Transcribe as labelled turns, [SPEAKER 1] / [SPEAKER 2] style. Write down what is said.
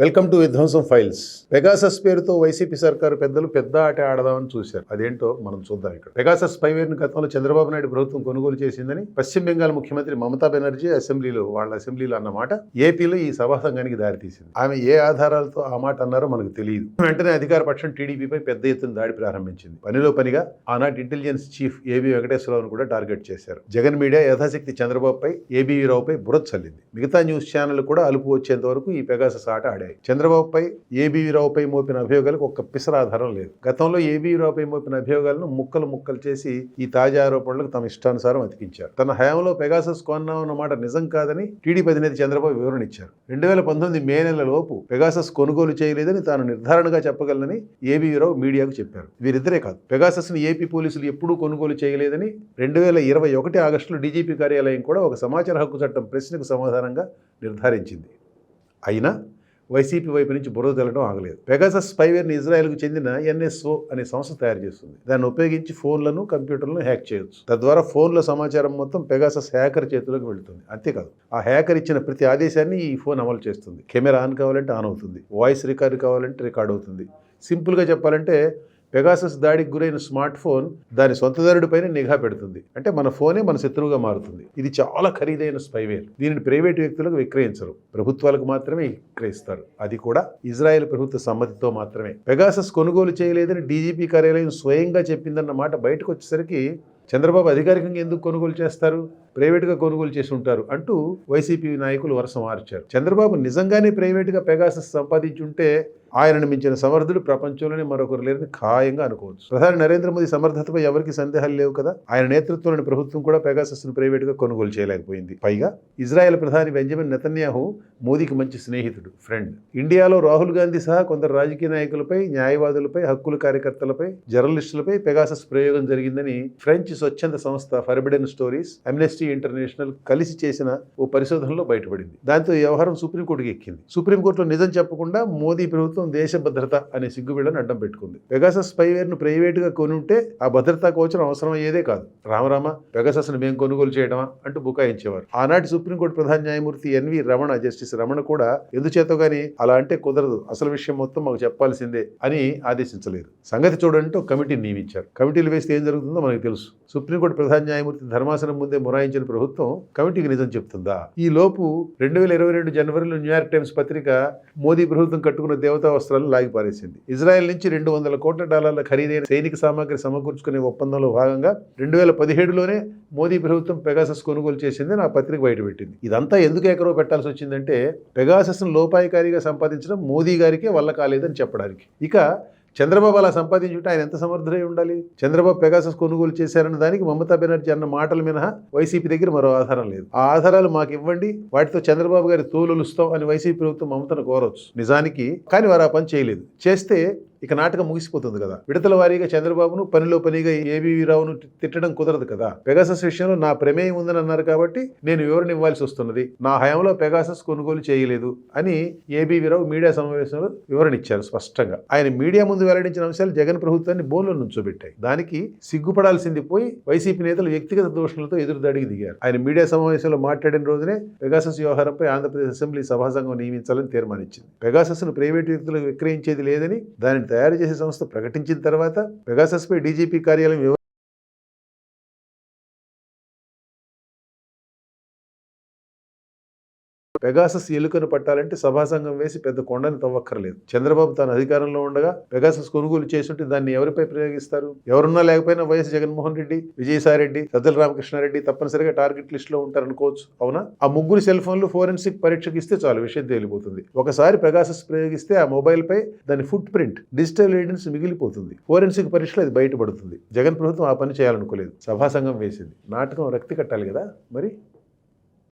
[SPEAKER 1] Welcome to విధ్వంసం files. Pegasus పేరుతో YCP సర్కారు పెద్దలు పెద్ద ఆట ఆడదామని చూశారు. అదేంటో మనం చూద్దాం ఇక్కడ. పెగాసస్ స్పైవేర్ను గతంలో చంద్రబాబు నాయుడు ప్రభుత్వం కొనుగోలు చేసిందని పశ్చిమ బెంగాల్ ముఖ్యమంత్రి మమతా బెనర్జీ అసెంబ్లీలో వాళ్ళ అసెంబ్లీలో అన్నమాట ఏపీలో ఈ సభా సంఘానికి దారితీసింది. ఆమె ఏ ఆధారాలతో ఆ మాట అన్నారో మనకు తెలియదు. వెంటనే అధికార పక్షం టీడీపీపై పెద్ద ఎత్తున దాడి ప్రారంభించింది. పనిలో పనిగా ఆనాటి ఇంటెలిజెన్స్ చీఫ్ ఏబీ వెంకటేశ్వరరావును కూడా టార్గెట్ చేశారు. జగన్ మీడియా యథాశక్తి చంద్రబాబుపై ఏబీవీ రావుపై బురద చల్లింది. మిగతా న్యూస్ ఛానల్ కూడా అలుపు వచ్చేంత వరకు ఈ పెగాసస్ ఆట ఆడాయి చంద్రబాబుపై ఏబీవీ రావుపై మోపిన అభియోగాలకు ఒక్క పిసరాధారం లేదు. గతంలో ఏబీవీ రావుపై మోపిన అభియోగాలను ముక్కలు ముక్కలు చేసి ఈ తాజా ఆరోపణలకు తమ ఇష్టానుసారం అతికించారు. తన హయాంలో పెగాసస్ కొన్నామన్న మాట నిజం కాదని టీడీపీ అధినేత చంద్రబాబు వివరణ ఇచ్చారు. రెండు వేల పంతొమ్మిది మే నెలలోపు పెగాసస్ కొనుగోలు చేయలేదని తాను నిర్ధారణగా చెప్పగలనని ఏబీవీ రావు మీడియాకు చెప్పారు. వీరిద్దరే కాదు పెగాసస్ని ఏపీ పోలీసులు ఎప్పుడూ కొనుగోలు చేయలేదని రెండు వేల ఇరవై ఒకటి ఆగస్టులో డీజీపీ కార్యాలయం కూడా ఒక సమాచార హక్కు చట్టం ప్రశ్నకు సమాధానంగా నిర్ధారించింది. అయినా వైసీపీ వైపు నుంచి బురద తెల్లడం ఆగలేదు. పెగాసస్ స్పైవేర్ని ఇజ్రాయెల్కు చెందిన ఎన్ఎస్ఓ అనే సంస్థ తయారు చేస్తుంది. దాన్ని ఉపయోగించి ఫోన్లను కంప్యూటర్లను హ్యాక్ చేయొచ్చు. తద్వారా ఫోన్ల సమాచారం మొత్తం పెగాసస్ హ్యాకర్ చేతిలోకి వెళుతుంది. అంతేకాదు ఆ హ్యాకర్ ఇచ్చిన ప్రతి ఆదేశాన్ని ఈ ఫోన్ అమలు చేస్తుంది. కెమెరా ఆన్ కావాలంటే ఆన్ అవుతుంది. వాయిస్ రికార్డ్ కావాలంటే రికార్డ్ అవుతుంది. సింపుల్గా చెప్పాలంటే పెగాసస్ దాడికి గురైన స్మార్ట్ ఫోన్ దాని సొంతదారుడిపైన నిఘా పెడుతుంది. అంటే మన ఫోనే మన శత్రువుగా మారుతుంది. ఇది చాలా ఖరీదైన స్పైవేర్. దీనిని ప్రైవేటు వ్యక్తులకు విక్రయించరు. ప్రభుత్వాలకు మాత్రమే విక్రయిస్తారు. అది కూడా ఇజ్రాయెల్ ప్రభుత్వ సమ్మతితో మాత్రమే. పెగాసస్ కొనుగోలు చేయలేదని డీజీపీ కార్యాలయం స్వయంగా చెప్పిందన్న మాట బయటకు వచ్చేసరికి చంద్రబాబు అధికారికంగా ఎందుకు కొనుగోలు చేస్తారు? ప్రైవేటుగా కొనుగోలు చేసి ఉంటారు అంటూ వైసీపీ నాయకులు వరుస మార్చారు. చంద్రబాబు నిజంగానే ప్రైవేటుగా పెగాసస్ సంపాదించుంటే ఆయనను మించిన సమర్థుడు ప్రపంచంలోనే మరొకరు లేరని ఖాయంగా అనుకోవచ్చు ప్రధాని నరేంద్ర మోదీ సమర్థతపై ఎవరికి సందేహాలు లేవు కదా? ఆయన నేతృత్వంలోని ప్రభుత్వం కూడా పెగాసస్ను ప్రైవేటుగా కొనుగోలు చేయలేకపోయింది. పైగా ఇజ్రాయెల్ ప్రధాని బెంజమిన్ నెతన్యాహు మోదీకి మంచి స్నేహితుడు ఫ్రెండ్. ఇండియాలో రాహుల్ గాంధీ సహా కొందరు రాజకీయ నాయకులపై న్యాయవాదులపై హక్కుల కార్యకర్తలపై జర్నలిస్టులపై పెగాసస్ ప్రయోగం జరిగిందని ఫ్రెంచ్ స్వచ్ఛంద సంస్థ ఫర్బిడెన్ స్టోరీస్ అమ్నెస్టీ ఇంటర్నేషనల్ కలిసి చేసిన ఓ పరిశోధనలో బయటపడింది. దాంతో వ్యవహారం సుప్రీంకోర్టుకి ఎక్కింది. సుప్రీంకోర్టులో నిజం చెప్పకుండా మోదీ ప్రభుత్వం దేశ భద్రత అనే సిగ్గుబిళ్ళను అడ్డం పెట్టుకుంది. పెగాసస్ స్పైవేర్ను ను ప్రైవేట్గా కొనుంటే ఆ భద్రతా కోచం అవసరం అయ్యేదే కాదు రామరామ పెగాసస్ను మేము కొనుగోలు చేయడమా అంటూ బుకాయించేవారు. ఆనాటి సుప్రీంకోర్టు ప్రధాన న్యాయమూర్తి ఎన్వి రమణ జస్టిస్ రమణ కూడా ఎందుచేతో గాని అలా అంటే కుదరదు అసలు విషయం మొత్తం మాకు చెప్పాల్సిందే అని ఆదేశించలేదు. సంగతి చూడంటే ఒక కమిటీని నియమించారు. కమిటీలు వేస్తే ఏం జరుగుతుందో మనకు తెలుసు. సుప్రీంకోర్టు ప్రధాన న్యాయమూర్తి ధర్మాసనం ముందే మొరాయించిన ప్రభుత్వం కమిటీకి నిజం చెప్తుందా? ఈ లోపు రెండు వేల ఇరవై రెండు జనవరిలో న్యూయార్క్ టైమ్స్ పత్రిక మోదీ ప్రభుత్వం కట్టుకున్న దేవత వస్త్రాలను లాగి పారేసింది. ఇజ్రాయెల్ నుంచి రెండు వందల కోట్ల డాలర్ల ఖరీదైన సైనిక సామాగ్రి సమకూర్చుకునే ఒప్పందంలో భాగంగా రెండు వేల పదిహేడులోనే మోదీ ప్రభుత్వం పెగాసస్ కొనుగోలు చేసింది నా పత్రిక బయటపెట్టింది ఇదంతా ఎందుకు ఎకరో పెట్టాల్సి వచ్చిందంటే పెగాసస్ను లోపాయికారిగా సంపాదించడం మోదీ గారికే వల్ల కాలేదని చెప్పడానికి. ఇక చంద్రబాబు అలా సంపాదించుంటే ఆయన ఎంత సమర్థుడై ఉండాలి? చంద్రబాబు పెగాసస్ కొనుగోలు చేశారన్న దానికి మమతా బెనర్జీ అన్న మాటల మినహా వైసీపీ దగ్గర మరో ఆధారం లేదు. ఆ ఆధారాలు మాకు ఇవ్వండి వాటితో చంద్రబాబు గారి తోలులుస్తాం అని వైసీపీ ప్రభుత్వం మమతను కోరవచ్చు నిజానికి కానీ వారు ఆ పని చేయలేదు. చేస్తే ఇక నాటకం ముగిసిపోతుంది కదా. విడతల వారీగా చంద్రబాబును పనిలో పనిగా ఏబీవీ రావును తిట్టడం కుదరదు కదా. పెగాసస్ విషయంలో నా ప్రమేయం ఉందని అన్నారు కాబట్టి నేను వివరణ ఇవ్వాల్సి వస్తున్నది. నా హయాంలో పెగాసస్ కొనుగోలు చేయలేదు అని ఏబీవీ రావు మీడియా సమావేశంలో వివరణ ఇచ్చారు స్పష్టంగా. ఆయన మీడియా ముందు వెల్లడించిన అంశాలు జగన్ ప్రభుత్వాన్ని బోన్లో నుంచోబెట్టాయి. దానికి సిగ్గుపడాల్సింది పోయి వైసీపీ నేతలు వ్యక్తిగత దోషణలతో ఎదురుదాడికి దిగారు. ఆయన మీడియా సమావేశంలో మాట్లాడిన రోజునే పెగాసస్ వ్యవహారంపై ఆంధ్రప్రదేశ్ అసెంబ్లీ సభాసంఘం నియమించాలని తీర్మానించింది. పెగాసస్ను ప్రైవేటు వ్యక్తులకు విక్రయించేది లేదని దానిని తయారు చేసే సంస్థ ప్రకటించిన తర్వాత పెగాసస్పై డీజీపీ కార్యాలయం పెగాసస్ ఎలుకను పట్టాలంటే సభాసంఘం వేసి పెద్ద కొండని తవ్వక్కర్లేదు. చంద్రబాబు తాను అధికారంలో ఉండగా పెగాసస్ కొనుగోలు చేస్తుంటే దాన్ని ఎవరిపై ప్రయోగిస్తారు? ఎవరున్నా లేకపోయినా వైఎస్ జగన్మోహన్ రెడ్డి విజయసాయి రెడ్డి సజ్జల రామకృష్ణారెడ్డి తప్పనిసరిగా టార్గెట్ లిస్ట్లో ఉంటారనుకోవచ్చు అవునా? ఆ ముగ్గురు సెల్ ఫోన్లు ఫోరెన్సిక్ పరీక్షకు ఇస్తే చాలు విషయం తేలిపోతుంది. ఒకసారి పెగాసస్ ప్రయోగిస్తే ఆ మొబైల్ పై దాని ఫుట్ ప్రింట్ డిజిటల్ ఎవిడెన్స్ మిగిలిపోతుంది. ఫోరెన్సిక్ పరీక్షలో అది బయటపడుతుంది. జగన్ ప్రభుత్వం ఆ పని చేయాలనుకోలేదు. సభాసంఘం వేసింది. నాటకం రక్తి కట్టాలి కదా మరి?